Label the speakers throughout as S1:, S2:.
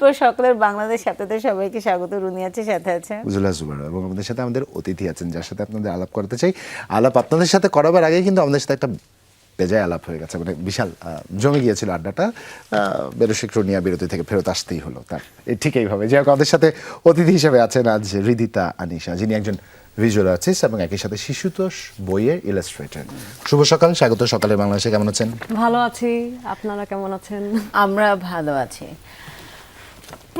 S1: তো সকলের বাংলাদেশ আপনাদের সবাইকে স্বাগত রুনি আছে সাথে আছে।
S2: উজুলা জুবার এবং আমাদের সাথে আমাদের অতিথি আছেন যার সাথে আপনাদের আলাপ করতে চাই। আলাপ আপনাদের সাথে করাবার আগে কিন্তু আমাদের সাথে একটা বেজায় আলাপ হয়ে গেছে মানে বিশাল আহ, জমে গিয়েছিল আড্ডাটা। বেরসিক রুনিয়া বিরতি থেকে ফেরত আসতেই হলো তার। ঠিক এইভাবে। যে আমাদের সাথে অতিথি হিসেবে আছেন আজ হৃদিতা আনিশা যিনি একজন ভিজুয়াল আর্টিস্ট এবং একই সাথে শিশুতোষ বইয়ের ইলাস্ট্রেটর শুভ সকাল স্বাগত সকালে বাংলাদেশে কেমন আছেন?
S3: ভালো আছি আপনারা কেমন আছেন?
S1: আমরা ভালো আছি।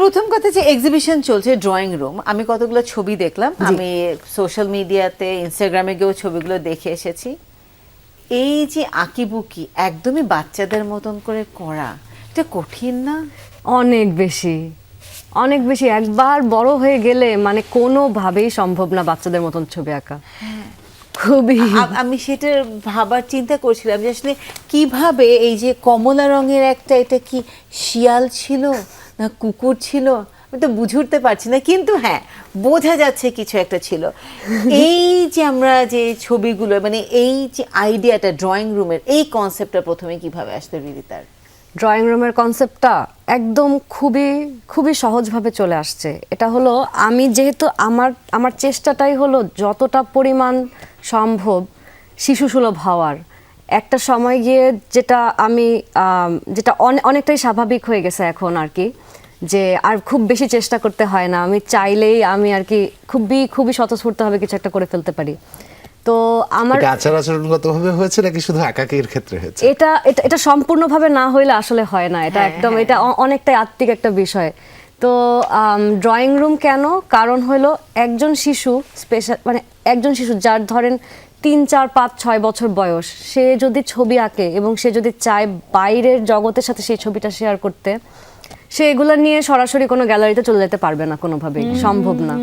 S1: প্রথম কথা যে এক্সিবিশন চলছে ড্রয়িং রুম আমি কতগুলো ছবি দেখলাম। আমি সোশ্যাল মিডিয়াতে ইনস্টাগ্রামে গিয়েও ছবিগুলো দেখে এসেছি। এই যে আঁকিবুকি একদমই বাচ্চাদের মতন করে করা এটা কঠিন না?
S3: অনেক বেশি। অনেক বেশি। একবার বড় হয়ে গেলে মানে কোনোভাবেই সম্ভব না বাচ্চাদের মতন ছবি আঁকা। খুবই।
S1: আমি সেটা ভাবার চিন্তা করছিলাম যে আসলে কীভাবে এই যে কমলা রঙের একটা এটা কি শিয়াল ছিল? না কুকুর ছিল আমি তো বুঝে উঠতে পারছি না কিন্তু হ্যাঁ বোঝা যাচ্ছে কিছু একটা ছিল। এই যে আমরা যে ছবিগুলো মানে এই যে আইডিয়াটা ড্রয়িং রুমের এই কনসেপ্টটা প্রথমে কীভাবে আসতো রিদিতার?
S3: ড্রয়িং রুমের কনসেপ্টটা একদম খুবই খুবই সহজভাবে চলে আসছে। এটা হলো আমি যেহেতু আমার আমার চেষ্টাটাই হলো যতটা পরিমাণ সম্ভব শিশুসুলভ হওয়ার। একটা সময় গিয়ে যেটা আমি যেটা অনেকটাই স্বাভাবিক হয়ে গেছে এখন আর কি। যে আর খুব বেশি চেষ্টা করতে হয় না। আমি চাইলেই আমি আর কি খুবই খুবই স্বতঃস্ফূর্তভাবে কিছু একটা করে ফেলতে পারি। তো আমার
S2: এটা আচার আচরণগত ভাবে হয়েছে নাকি শুধু একাকির ক্ষেত্রে হয়েছে?
S3: এটা এটা এটা সম্পূর্ণভাবে না হইলে আসলে হয় না। এটা একদম এটা অ- অনেকটাই আত্মিক একটা বিষয়। তো ড্রয়িং রুম কেন? কারণ হলো একজন শিশু স্পেশাল মানে একজন শিশু যার ধরেন তিন চার পাঁচ ছয় বছর বয়স সে যদি ছবি আঁকে এবং সে যদি চায় বাইরের জগতের সাথে সেই ছবিটা শেয়ার করতে সে এগুলো নিয়ে সরাসরি কোনো গ্যালারিতে চলে যেতে পারবে না কোনোভাবেই সম্ভব না।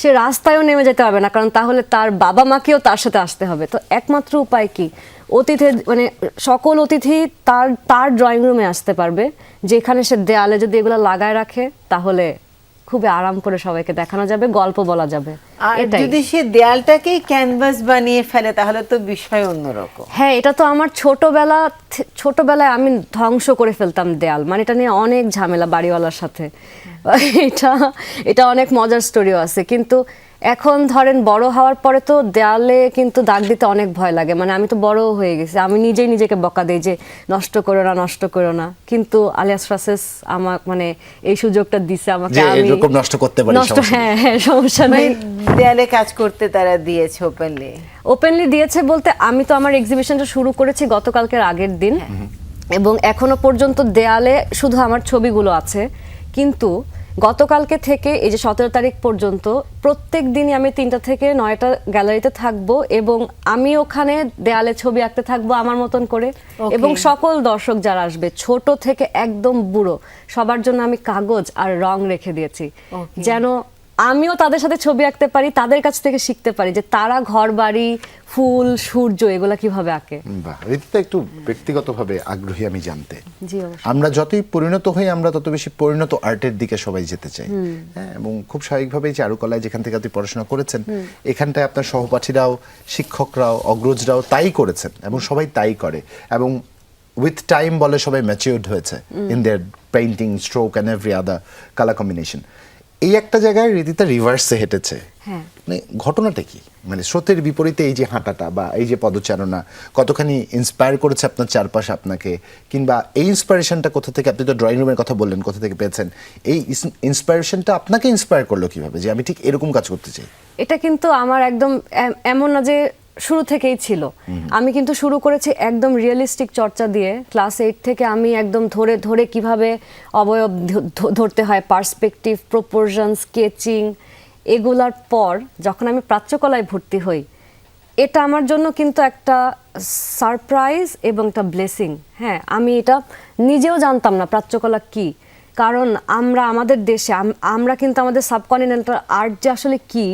S3: সে রাস্তায়ও নেমে যেতে পারবে না কারণ তাহলে তার বাবা মাকেও তার সাথে আসতে হবে। তো একমাত্র উপায় কি? অতিথি মানে সকল অতিথি তার তার ড্রয়িং রুমে আসতে পারবে যেখানে সে দেয়ালে যদি এগুলো লাগায় রাখে তাহলে খুবই আরাম করে সবাইকে দেখানো যাবে গল্প বলা যাবে।
S1: আর যদি সে দেয়ালটাকেই ক্যানভাস বানিয়ে ফেলে তাহলে তো বিষয় অন্যরকম।
S3: হ্যাঁ এটা তো আমার ছোটবেলা ছোটবেলায় আমি ধ্বংস করে ফেলতাম দেয়াল। মানে এটা নিয়ে অনেক ঝামেলা বাড়িওয়ালার সাথে। এটা এটা অনেক মজার স্টোরিও আছে। কিন্তু এখন ধরেন বড় হওয়ার পরে তো দেয়ালে কিন্তু দাগ দিতে অনেক ভয় লাগে। মানে আমি তো বড় হয়ে গেছি। আমি নিজেই নিজেকে বকা দিই যে নষ্ট করো না নষ্ট করো না। কিন্তু আলিয়াস ফ্রাসেস আমার মানে এই সুযোগটা দিছে আমাকে।
S2: যে
S3: আমি
S2: এরকম নষ্ট করতে পারি,
S3: নষ্ট হ্যাঁ হ্যাঁ সমস্যা
S1: মানে
S3: নেই।
S1: দেয়ালে কাজ করতে তারা দিয়েছে ওপেনলি
S3: ওপেনলি দিয়েছে বলতে আমি তো আমার এক্সিবিশনটা শুরু করেছি গতকালকের আগের দিন। এবং এখনও পর্যন্ত দেয়ালে শুধু আমার ছবিগুলো আছে। কিন্তু গতকালকে থেকে এই যে সতেরো তারিখ পর্যন্ত প্রত্যেক দিনই আমি তিনটা থেকে নয়টা গ্যালারিতে থাকব এবং আমি ওখানে দেয়ালে ছবি আঁকতে থাকব আমার মতন করে। এবং সকল দর্শক যারা আসবে ছোট থেকে একদম বুড়ো সবার জন্য আমি কাগজ আর রং রেখে দিয়েছি। যেন আমিও তাদের সাথে ছবি আঁকতে পারি তাদের কাছ থেকে শিখতে পারি যে তারা ঘর বাড়ি ফুল সূর্য এগুলা কীভাবে আঁকে।
S2: বাহ রীতিতে একটু ব্যক্তিগতভাবে আগ্রহী আমি জানতে। আমরা যতই পরিণত হই আমরা তত বেশি পরিণত আর্টের দিকে সবাই যেতে চাই। হ্যাঁ এবং খুব স্বাভাবিকভাবেই চারুকলায় যেখান থেকে আপনি পড়াশোনা করেছেন এখানটায় আপনার সহপাঠীরাও শিক্ষকরাও অগ্রজরাও তাই করেছেন এবং সবাই তাই করে এবং উইথ টাইম বলে সবাই ম্যাচিউর্ড হয়েছে in their painting stroke and every other colour combination এই একটা জায়গায় রীতিতা রিভার্সে হেঁটেছে।
S3: হ্যাঁ।
S2: মানে ঘটনাটা কি? মানে স্রোতের বিপরীতে এই যে হাঁটাটা বা এই যে পদচারণা কতখানি ইন্সপায়ার করেছে আপনার চারপাশ আপনাকে? কিংবা এই ইন্সপায়ারেশনটা কোথা থেকে আপনি তো ড্রয়িং রুমের কথা বললেন কোথা থেকে পেয়েছেন? এই ইন্সপায়ারেশনটা আপনাকে ইন্সপায়ার করল কীভাবে? যে আমি ঠিক এরকম কাজ করতে চাই।
S3: এটা কিন্তু আমার একদম এমন না যে শুরু থেকেই ছিল। আমি কিন্তু শুরু করেছি একদম রিয়েলিস্টিক চর্চা দিয়ে। ক্লাস এইট থেকে আমি একদম ধরে ধরে কীভাবে অবয়ব ধরতে হয় পার্সপেক্টিভ প্রপোর্শন স্কেচিং এগুলার পর যখন আমি প্রাচ্যকলায় ভর্তি হই, এটা আমার জন্য কিন্তু একটা সারপ্রাইজ এবং একটা ব্লেসিং হ্যাঁ আমি এটা নিজেও জানতাম না প্রাচ্যকলা কি। কারণ আমরা আমাদের দেশে আমরা কিন্তু আমাদের সাবকন্টিনেন্টাল আর্ট যে আসলে কি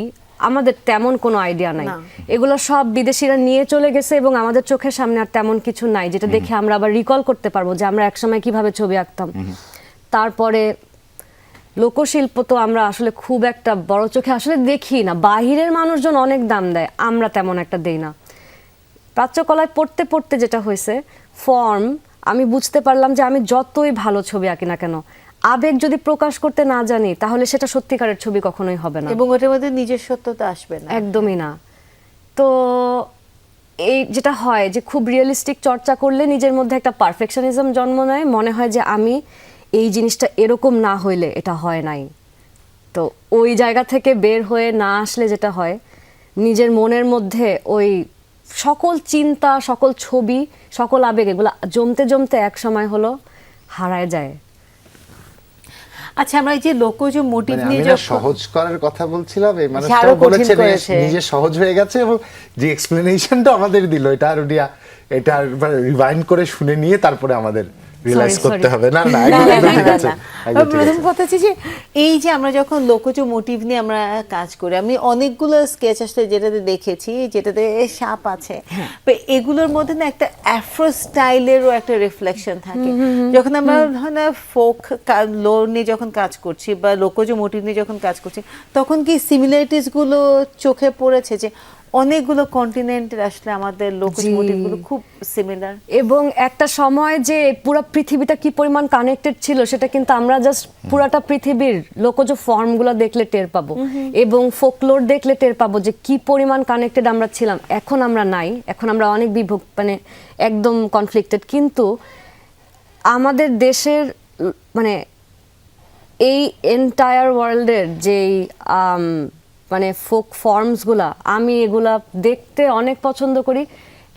S3: আমাদের তেমন কোনো আইডিয়া নাই। এগুলো সব বিদেশিরা নিয়ে চলে গেছে এবং আমাদের চোখের সামনে আর তেমন কিছু নাই যেটা দেখে আমরা আবার রিকল করতে পারব যে আমরা একসময় কীভাবে ছবি আঁকতাম। তারপরে লোকশিল্প তো আমরা আসলে খুব একটা বড় চোখে আসলে দেখি না। বাহিরের মানুষজন অনেক দাম দেয় আমরা তেমন একটা দেই না। প্রাচ্যকলায় পড়তে পড়তে যেটা হয়েছে ফর্ম আমি বুঝতে পারলাম যে আমি যতই ভালো ছবি আঁকি না কেন আবেগ যদি প্রকাশ করতে না জানি তাহলে সেটা সত্যিকারের ছবি কখনোই হবে না।
S1: এবং ওটার মধ্যে নিজস্বত্বতা আসবে না।
S3: একদমই না। তো এই যেটা হয় যে খুব রিয়েলিস্টিক চর্চা করলে নিজের মধ্যে একটা পারফেকশনিজম জন্ম নেয় মনে হয় যে আমি এই জিনিসটা এরকম না হইলে এটা হয় নাই। তো ওই জায়গা থেকে বের হয়ে না আসলে যেটা হয় নিজের মনের মধ্যে ওই সকল চিন্তা সকল ছবি সকল আবেগ এগুলো জমতে জমতে এক সময় হলো হারায় যায়।
S1: আচ্ছা আমরা এই যে লোকজ মোটিভ
S2: মানে
S1: নিয়ে যখন
S2: সহজ করার কথা বলছিলাম এই
S1: মানে
S2: তো
S1: কঠিন
S2: বলেছে নিজে সহজ হয়ে গেছে এবং যে এক্সপ্লেনেশনটা আমাদের দিল এটা আর এটা রিভাইন্ড করে শুনে নিয়ে তারপরে আমাদের রিয়েলাইজ করতে হবে। না না ঠিক আছে
S1: প্রথম কথা হচ্ছে যে এই যে আমরা যখন লোকজ মোটিভ নিয়ে আমরা কাজ করি আমি অনেকগুলো স্কেচ আসলে যেটাতে দেখেছি যেটাতে সাপ আছে।
S3: হ্যাঁ।
S1: এগুলোর মধ্যে না একটা অ্যাফ্রো স্টাইলেরও একটা রিফ্লেকশন থাকে। যখন আমরা ধরেন ফোক লো নিয়ে যখন কাজ করছি বা লোকজ মোটিভ নিয়ে যখন কাজ করছি তখন কি সিমিলারিটিসগুলো চোখে পড়েছে যে অনেকগুলো কন্টিনেন্টের আসলে আমাদের লোকজ। খুব সিমিলার
S3: এবং একটা সময় যে পুরো পৃথিবীটা কি পরিমাণ কানেক্টেড ছিল সেটা কিন্তু আমরা জাস্ট পুরাটা পৃথিবীর লোকজ ফর্মগুলো দেখলে টের পাবো। এবং ফোকলোর দেখলে টের পাবো যে কি পরিমাণ কানেক্টেড আমরা ছিলাম। এখন আমরা নাই। এখন আমরা অনেক বিভক্ত মানে একদম কনফ্লিক্টেড কিন্তু আমাদের দেশের মানে এই এন্টায়ার ওয়ার্ল্ডের যেই মানে ফোক ফর্মসগুলা আমি এগুলা দেখতে অনেক পছন্দ করি।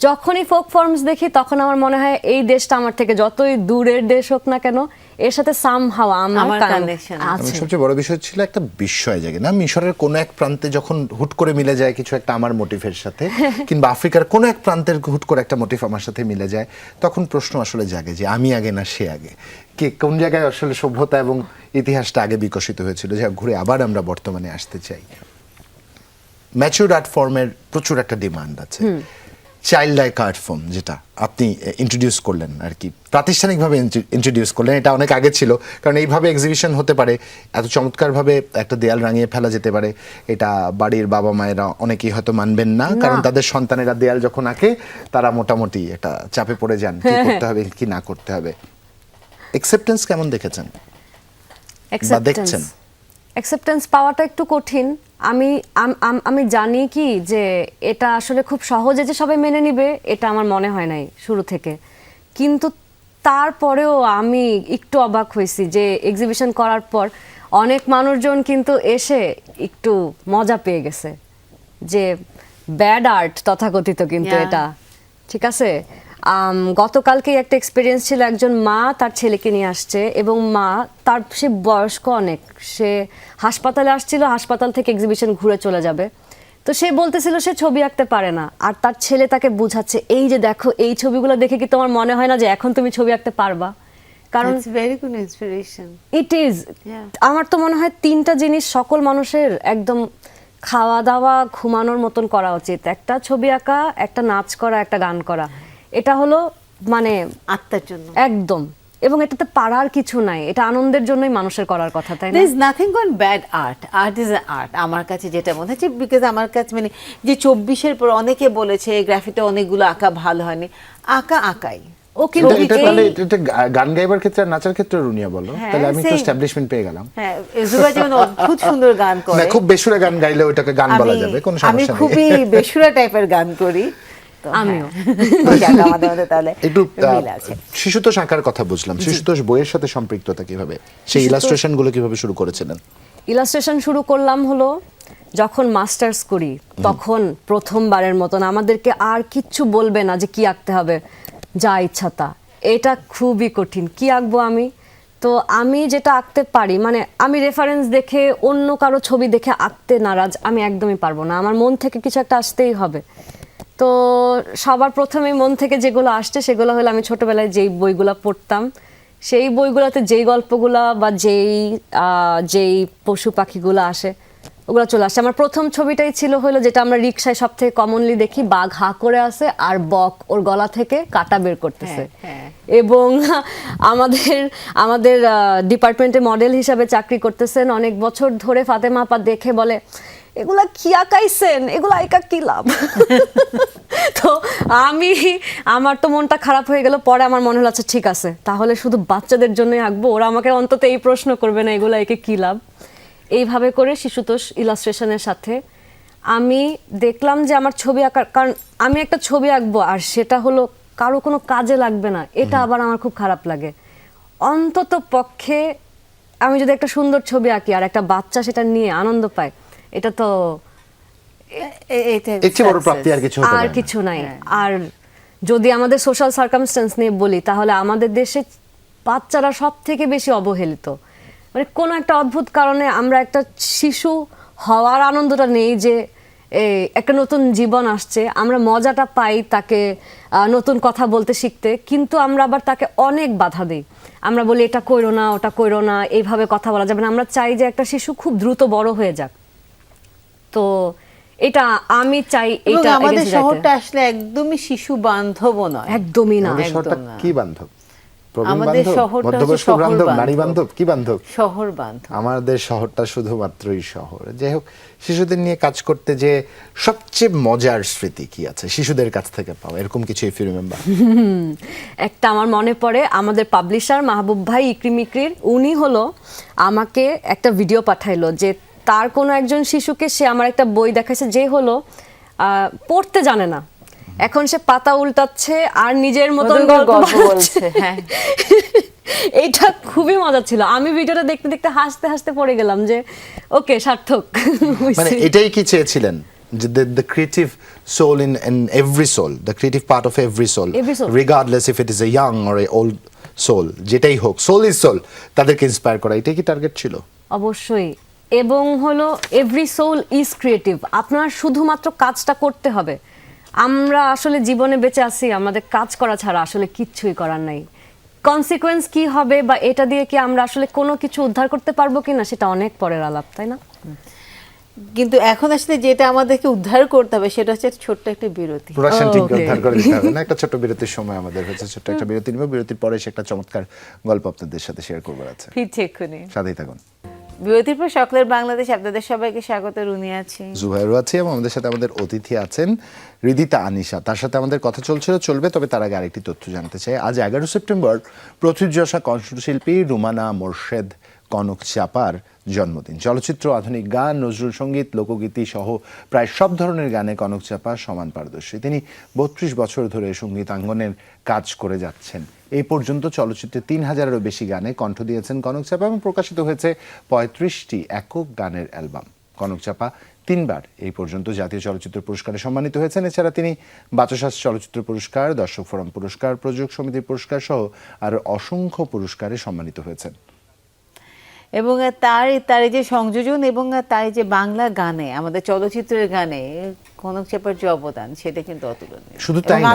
S3: যখনই ফোক ফর্মস দেখি তখন আমার মনে হয় এই দেশটা আমার থেকে যতই দূরের দেশ হোক না কেন এর সাথে সাম হাওয়া আমার
S1: আমার
S3: কান-
S1: connection
S2: এবং
S3: আছে
S2: সবচেয়ে বড় বিষয় ছিল একটা বিস্ময় জাগে না? মিশরের কোনো এক প্রান্তে যখন হুট করে মিলে যায় কিছু একটা আমার মোটিভের সাথে কিংবা আফ্রিকার কোনো এক প্রান্তের হুট করে একটা মোটিভ আমার সাথে মিলে যায় তখন প্রশ্ন আসলে জাগে যে আমি আগে না সে আগে? কে কোন জায়গায় আসলে সভ্যতা এবং ইতিহাসটা আগে বিকশিত হয়েছিল? যা ঘুরে আবার আমরা বর্তমানে আসতে চাই। ম্যাচিউর আর্ট ফর্মের প্রচুর একটা ডিমান্ড আছে। চাইল্ড লাইক আর্ট ফর্ম যেটা আপনি ইন্ট্রোডিউস করলেন আর কি। প্রাতিষ্ঠানিকভাবে ইন্ট্রোডিউস করলেন এটা অনেক আগে ছিল। কারণ এইভাবে এক্সিবিশন হতে পারে এত চমৎকারভাবে একটা দেয়াল রাঙিয়ে ফেলা যেতে পারে। এটা বাড়ির বাবা মায়েরা অনেকেই হয়তো মানবেন না। কারণ তাদের সন্তানেরা দেয়াল যখন আঁকে তারা মোটামুটি এটা চাপে পড়ে যান কি করতে হবে কি না করতে হবে। অ্যাকসেপ্টেন্স কেমন দেখেছেন? দেখছেন?
S3: অ্যাকসেপ্টেন্স পাওয়াটা একটু কঠিন। আমি আম- জানি কি যে এটা আসলে খুব সহজে যে সবাই মেনে নিবে এটা আমার মনে হয় নাই শুরু থেকে। কিন্তু তারপরেও আমি একটু অবাক হয়েছি যে এক্সিবিশন করার পর অনেক মানুষজন কিন্তু এসে একটু মজা পেয়ে গেছে। যে ব্যাড আর্ট তথাকথিত কিন্তু এটা। ঠিক আছে? গতকালকেই একটা এক্সপিরিয়েন্স ছিল একজন মা তার ছেলেকে নিয়ে আসছে এবং মা তার সে বয়স্ক অনেক সে হাসপাতালে আসছিল হাসপাতাল থেকে এক্সিবিশন ঘুরে চলে যাবে। তো সে বলতেছিল সে ছবি আঁকতে পারে না। আর তার ছেলে তাকে বুঝাচ্ছে এই যে দেখো এই ছবিগুলো দেখে কি তোমার মনে হয় না যে এখন তুমি ছবি আঁকতে পারবা? কারণ
S1: very good inspiration
S3: it is আমার তো মনে হয় তিনটা জিনিস সকল মানুষের একদম খাওয়া দাওয়া ঘুমানোর মতন করা উচিত। একটা ছবি আঁকা একটা নাচ করা একটা গান করা। এটা হলো মানে
S1: আত্মার জন্য।
S3: একদম। এবং এটাতে পারার কিছু নাই। এটা আনন্দের জন্যই মানুষের করার কথা তাই না?
S1: Is nothing con bad art art is art আমার কাছে যেটা মনে হচ্ছে বিকজ আমার কাছে মানে যে চব্বিশের পর অনেকে বলেছে গ্রাফিতে অনেকগুলো আঁকা ভালো হয়নি। আঁকা আঁকাই।
S3: ও কিন্তু
S2: এটা- এটা তাহলে এটা গান গাইবার ক্ষেত্রে আর নাচার ক্ষেত্রে রুনিয়া বলো।
S1: হ্যাঁ,
S2: তাহলে আমি
S1: same.
S2: এস্টাবলিশমেন্ট পেয়ে গেলাম।
S1: হ্যাঁ জুবা যেমন অদ্ভুত সুন্দর গান
S2: না
S1: করে।
S2: খুব বেসুরা গান গাইলে ওটাকে গান বলা যাবে কোনো
S1: আমি খুবই বেসুরা টাইপের গান করি। তো
S3: আমিও।
S1: হ্যাঁ। আমাদের মধ্যে তাহলে
S2: একটু আহ,
S1: মিল আছে।
S2: শিশুতোষ আঁকার কথা বুঝলাম। শিশুতোষ বইয়ের সাথে সম্পৃক্ততা কীভাবে? সেই ইলাস্ট্রেশনগুলো কীভাবে শুরু করেছিলেন?
S3: ইলাস্ট্রেশন শুরু করলাম হলো যখন মাস্টার্স করি তখন প্রথমবারের মতন আমাদেরকে আর কিচ্ছু বলবে না যে কি আঁকতে হবে যা ইচ্ছা তা। এটা খুবই কঠিন। কি আঁকবো আমি? তো আমি যেটা আঁকতে পারি মানে আমি রেফারেন্স দেখে অন্য কারও ছবি দেখে আঁকতে নারাজ আমি একদমই পারব না। আমার মন থেকে কিছু একটা আসতেই হবে। তো সবার প্রথমে মন থেকে যেগুলো আসছে সেগুলো হলো আমি ছোটবেলায় যেই বইগুলো পড়তাম। সেই বইগুলোতে যেই গল্পগুলা বা যেই যেই পশু পাখিগুলো আসে ওগুলো চলে আসে। আমার প্রথম ছবিটাই ছিল হলো যেটা আমরা রিক্সায় সব থেকে কমনলি দেখি বাঘ হা করে আছে আর বক ওর গলা থেকে কাটা বের করতেছে।
S1: হ্যাঁ, হ্যাঁ।
S3: এবং আমাদের আমাদের ডিপার্টমেন্টে মডেল হিসাবে চাকরি করতেছেন। অনেক বছর ধরে ফাতেমা আপা দেখে বলে এগুলা কি আঁকাইছেন? এগুলা আঁকা কি লাভ? তো আমি আমার তো মনটা খারাপ হয়ে গেল পরে আমার মনে হলো আচ্ছা ঠিক আছে তাহলে শুধু বাচ্চাদের জন্যই আঁকবো ওরা আমাকে অন্তত এই প্রশ্ন করবে না এগুলো একে কি লাভ? এইভাবে করে শিশুতোষ ইলাস্ট্রেশনের সাথে আমি দেখলাম যে আমার ছবি আঁকার কারণ আমি একটা ছবি আঁকবো আর সেটা হলো কারও কোনো কাজে লাগবে না এটা আবার আমার খুব খারাপ লাগে। অন্তত পক্ষে আমি যদি একটা সুন্দর ছবি আঁকি আর একটা বাচ্চা সেটা নিয়ে আনন্দ পায় এটা তো
S2: বড় প্রাপ্তি আর কিছু
S3: আর কিছু নাই। আর যদি আমাদের সোশ্যাল সার্কামস্টেন্স নিয়ে বলি তাহলে আমাদের দেশে বাচ্চারা সব থেকে বেশি অবহেলিত। মানে কোনো একটা অদ্ভুত কারণে আমরা একটা শিশু হওয়ার আনন্দটা নেই যে একটা নতুন জীবন আসছে আমরা মজাটা পাই তাকে আহ, নতুন কথা বলতে শিখতে কিন্তু আমরা আবার তাকে অনেক বাধা দিই। আমরা বলি এটা কইরো না ওটা কইরো না এইভাবে কথা বলা যাবে না। আমরা চাই যে একটা শিশু খুব দ্রুত বড় হয়ে যাক। তো এটা আমি চাই এটা
S1: আমাদের শহরটা আসলে একদমই শিশু বান্ধবও নয়।
S3: একদমই না
S2: শহরটা কি বান্ধব?
S1: আমাদের শহরটা শহর
S2: বান্ধব? নারী
S1: বান্ধব।
S2: বান্ধব কি বান্ধব?
S1: শহর বান্ধব।
S2: আমাদের শহরটা শুধুমাত্রই শহর। যাই হোক শিশুদের নিয়ে কাজ করতে যে সবচেয়ে মজার স্মৃতি কি আছে? শিশুদের কাছ থেকে পাওয়া এরকম কিছু ইফ রিমেম্বার
S3: একটা আমার মনে পড়ে আমাদের পাবলিশার মাহবুব ভাই ইকরি মিকরির উনি হলো আমাকে একটা ভিডিও পাঠাইলো যে তার কোনো একজন শিশুকে সে আমার একটা বই দেখাইছে যে হলো পড়তে জানে না। এখন সে পাতা উল্টাচ্ছে আর নিজের মতন গল্প বলছে
S1: হ্যাঁ।
S3: এইটা খুবই মজা ছিল। আমি ভিডিওটা দেখতে দেখতে হাসতে হাসতে পড়ে গেলাম যে ওকে সার্থক।
S2: মানে এটাই কি চেয়েছিলেন? যে the creative soul in in every soul the creative part of every soul
S3: Every soul.
S2: Regardless if it is a young or a old soul যেটাই হোক সোল ইজ সোল তাদেরকে ইন্সপায়ার করা এটাই কি টার্গেট ছিল?
S3: অবশ্যই। এবং হলো এভরি সোল ইজ ক্রিয়েটিভ আপনার শুধুমাত্র কাজটা করতে হবে। আমরা আসলে জীবনে বেঁচে আছি আমাদের কাজ করা ছাড়া আসলে কিচ্ছুই করার নাই। কনসিকোয়েন্স কি হবে বা এটা দিয়ে কি আমরা আসলে কোনো কিছু উদ্ধার করতে পারব কিনা সেটা অনেক পরের আলাপ তাই না?
S1: কিন্তু এখন আসলে যেটা আমাদেরকে উদ্ধার করতে হবে সেটা হচ্ছে ছোট্ট একটা বিরতি।
S2: প্রোডাকশন. টিমকে উদ্ধার করে দিতে হবে না? একটা ছোট্ট বিরতির সময় আমাদের হচ্ছে ছোট্ট একটা বিরতি নিব। বিরতির পরে সে একটা চমৎকার গল্প আপনাদের সাথে শেয়ার করবার আছে
S1: ফিরছি এক্ষুনি।
S2: সাথেই থাকুন।
S1: বিরতির পর সকলের বাংলাদেশ, আপনাদের সবাইকে স্বাগত, রুনি আছি।
S2: জুবাইরও আছি এবং আমাদের সাথে আমাদের অতিথি আছেন রিদিতা আনিশা। তার সাথে আমাদের কথা চলছিল, চলবে, তবে তার আগে আরেকটি তথ্য জানতে চাই। আজ এগারো সেপ্টেম্বর প্রথিতযশা কণ্ঠশিল্পী রুমানা মোর্শেদ কনক চাপার জন্মদিন। চলচ্চিত্র, আধুনিক গান, নজরুল সংগীত, লোকগীতি সহ প্রায় সব ধরনের গানে কনক চাপা সমান পারদর্শী। তিনি বত্রিশ বছর ধরে সঙ্গীতাঙ্গনের কাজ করে যাচ্ছেন। এই পর্যন্ত চলচ্চিত্রে তিন হাজারেরও বেশি গানে কণ্ঠ দিয়েছেন কনক চাপা এবং প্রকাশিত হয়েছে পঁয়ত্রিশটি একক গানের অ্যালবাম। কনক চাপা তিনবার এই পর্যন্ত জাতীয় চলচ্চিত্র পুরস্কারে সম্মানিত হয়েছেন। এছাড়া তিনি বাচসাস চলচ্চিত্র পুরস্কার, দর্শক ফোরাম পুরস্কার, প্রযোজক সমিতির পুরস্কার সহ আর অসংখ্য পুরস্কারে সম্মানিত হয়েছেন।
S1: এবং তার তার যে সংযোজন এবং তার যে বাংলা গানে আমাদের চলচ্চিত্রের গানে কনক চাপার যে অবদান সেটা কিন্তু অতুলনীয়।
S2: শুধু তাই না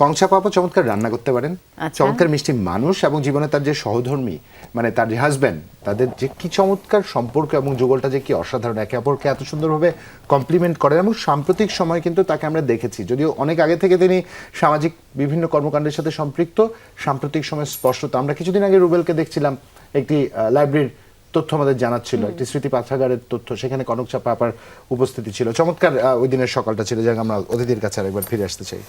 S2: কনক চাপা চমৎকার রান্না করতে পারেন।
S1: আচ্ছা।
S2: চমৎকার মিষ্টি মানুষ এবং জীবনে তার যে সহধর্মী মানে তার যে হাজব্যান্ড তাদের যে কি চমৎকার সম্পর্ক এবং যুগলটা যে কি অসাধারণ একে অপরকে এত সুন্দরভাবে কমপ্লিমেন্ট করেন এবং সাম্প্রতিক সময় কিন্তু তাকে আমরা দেখেছি। যদিও অনেক আগে থেকে তিনি সামাজিক বিভিন্ন কর্মকাণ্ডের সাথে সম্পৃক্ত সাম্প্রতিক সময় স্পষ্টত। আমরা কিছুদিন আগে রুবেলকে দেখছিলাম একটি লাইব্রেরির তথ্য আমাদের জানাচ্ছিল একটি স্মৃতি পাঠাগারের তথ্য সেখানে কনক চাপা আপার উপস্থিতি ছিল। চমৎকার ওই দিনের সকালটা ছিল যাক আমরা অতিথির কাছে আরেকবার ফিরে আসতে চাই।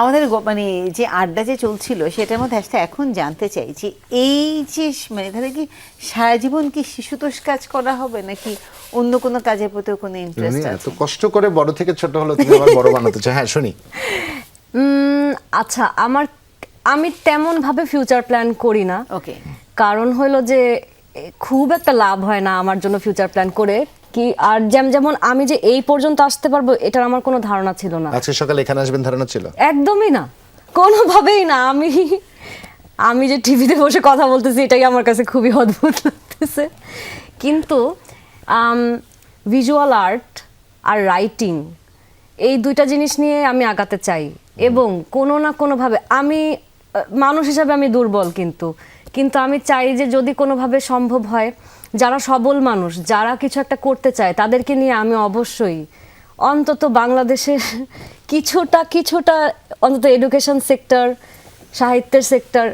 S1: আমাদের মানে যে আড্ডা যে চলছিল সেটার মধ্যে একটা এখন জানতে চাই যে এই যে মানে তাহলে কি সারা জীবন কি শিশুতোষ কাজ করা হবে নাকি অন্য কোনো কাজের প্রতি কোনো ইন্টারেস্ট
S2: তুমি
S1: আছে?
S2: এত কষ্ট করে বড় থেকে ছোট হলো তুমি আবার বড় বানাতে চাও? হ্যাঁ শুনি।
S3: উম, আচ্ছা আমার আমি তেমন ভাবে ফিউচার প্ল্যান করি না।
S1: ওকে
S3: কারণ হলো যে খুব একটা লাভ হয় না আমার জন্য ফিউচার প্ল্যান করে। কি আর যেম যেমন আমি যে এই পর্যন্ত আসতে পারব এটার আমার কোনো ধারণা ছিল না।
S2: আজকে সকালে এখানে আসবেন ধারণা ছিল?
S3: একদমই না। কোনোভাবেই না। আমি আমি যে টিভিতে বসে কথা বলতেছি এটাই আমার কাছে খুবই অদ্ভুত লাগতেছে। কিন্তু ভিজুয়াল আর্ট আর রাইটিং এই দুইটা জিনিস নিয়ে আমি আগাতে চাই। এবং কোনো না কোনোভাবে আমি মানুষ হিসাবে আমি দুর্বল কিন্তু। কিন্তু আমি চাই যে যদি কোনোভাবে সম্ভব হয়, যারা সবল মানুষ, যারা কিছু একটা করতে চায়, তাদেরকে নিয়ে আমি অবশ্যই অন্তত বাংলাদেশের কিছুটা কিছুটা অন্তত এডুকেশন সেক্টর সাহিত্যের সেক্টর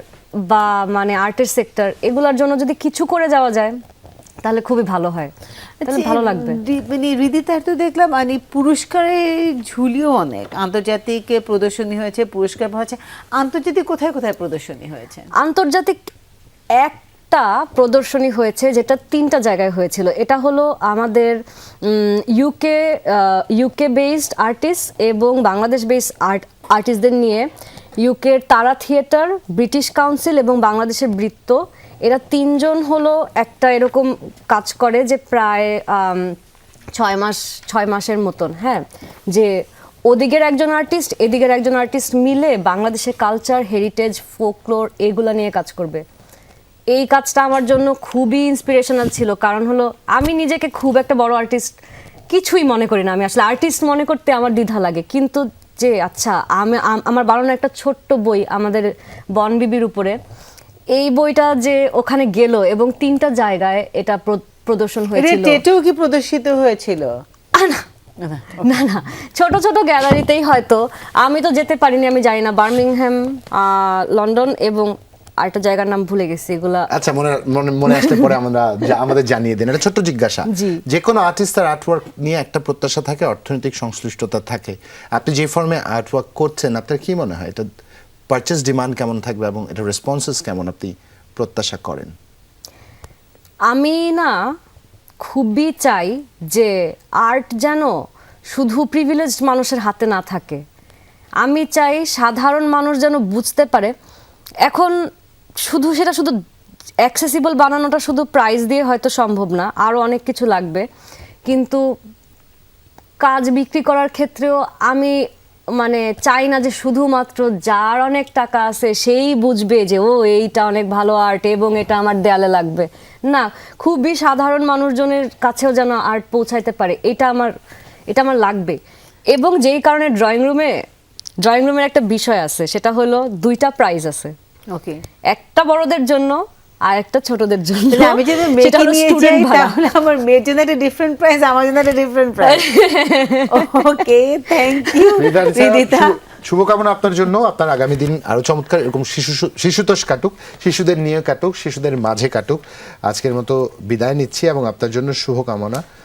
S3: বা মানে আর্টের সেক্টর এগুলোর জন্য যদি কিছু করে যাওয়া যায় তাহলে খুবই ভালো হয়। তাহলে
S1: আচ্ছা,
S3: ভালো লাগবে।
S1: মানে হৃদিতার তো দেখলাম মানে পুরস্কারের ঝুলিও অনেক। আন্তর্জাতিক প্রদর্শনী হয়েছে পুরস্কার হয়েছে। আন্তর্জাতিক কোথায় কোথায় প্রদর্শনী হয়েছে?
S3: আন্তর্জাতিক এক একটা প্রদর্শনী হয়েছে যেটা তিনটা জায়গায় হয়েছিল। এটা হলো আমাদের ইউকে ইউকে বেসড আর্টিস্ট এবং বাংলাদেশ বেসড আর্ট আর্টিস্টদের নিয়ে ইউকের তারা থিয়েটার ব্রিটিশ কাউন্সিল এবং বাংলাদেশের বৃত্ত এরা তিনজন হলো একটা এরকম কাজ করে যে প্রায় ছয় মাস, ছয় মাসের মতন হ্যাঁ? যে ওদিকের একজন আর্টিস্ট এদিকের একজন আর্টিস্ট মিলে বাংলাদেশের কালচার হেরিটেজ ফোকলোর এগুলো নিয়ে কাজ করবে। এই কাজটা আমার জন্য খুবই ইন্সপিরেশনাল ছিল। কারণ হলো, আমি নিজেকে খুব একটা বড় আর্টিস্ট কিছুই মনে করি না। আমি আসলে আর্টিস্ট মনে করতে আমার দ্বিধা লাগে। কিন্তু যে আচ্ছা আমি, আম- আমার বানানো একটা ছোট্ট বই আমাদের বনবিবির উপরে এই বইটা যে ওখানে গেল এবং তিনটা জায়গায় এটা প্রদর্শন হয়েছিল।
S1: টেটেও কি প্রদর্শিত হয়েছিল?
S3: না। না না। ছোট ছোট গ্যালারিতেই হয়তো। আমি তো যেতে পারিনি আমি জানি না। বার্মিংহ্যাম লন্ডন এবং আরেকটা জায়গার নাম ভুলে গেছি এগুলা।
S2: আচ্ছা মনে মনে মনে আসলে পরে আমরা আমাদের জানিয়ে দিন। এটা ছোট্ট জিজ্ঞাসা।
S3: জি।
S2: যে কোনো আর্টিস্ট তার আর্টওয়ার্ক নিয়ে একটা প্রত্যাশা থাকে অর্থনৈতিক সংশ্লিষ্টতা থাকে। আপনি যে ফর্মে আর্টওয়ার্ক করছেন আপনার কি মনে হয়? এটা পারচেস ডিমান্ড কেমন থাকবে এবং এটা রেসপন্সেস কেমন আপনি প্রত্যাশা করেন?
S3: আমি না খুবই চাই যে আর্ট যেন শুধু প্রিভিলেজড মানুষের হাতে না থাকে। আমি চাই সাধারণ মানুষ যেন বুঝতে পারে, এখন শুধু সেটা শুধু অ্যাক্সেসিবল বানানোটা শুধু প্রাইস দিয়ে হয়তো সম্ভব না আরও অনেক কিছু লাগবে। কিন্তু কাজ বিক্রি করার ক্ষেত্রেও আমি মানে চাই না যে শুধুমাত্র যার অনেক টাকা আছে সেই বুঝবে যে ও এইটা অনেক ভালো আর্ট এবং এটা আমার দেয়ালে লাগবে। না খুবই সাধারণ মানুষজনের কাছেও যেন আর্ট পৌঁছাইতে পারে এটা আমার এটা আমার লাগবে। এবং যেই কারণে ড্রয়িং রুমে ড্রয়িং রুমের একটা বিষয় আছে সেটা হলো দুইটা প্রাইজ আছে।
S1: ওকে
S3: একটা বড়দের জন্য আর একটা ছোটদের জন্য।
S1: আমি যদি
S3: মেয়েটা
S1: নিয়ে যাই তাহলে আমার মেয়ের জন্য একটা ডিফারেন্ট প্রাইস আমার জন্য একটা different price okay thank you Hridita
S2: শু- শুভকামনা আপনার জন্য। আপনার আগামী দিন আরও চমৎকার এরকম শিশু শিশুতোষ কাটুক শিশুদের নিয়ে কাটুক শিশুদের মাঝে কাটুক। আজকের মতো বিদায় নিচ্ছি এবং আপনার জন্য শুভকামনা।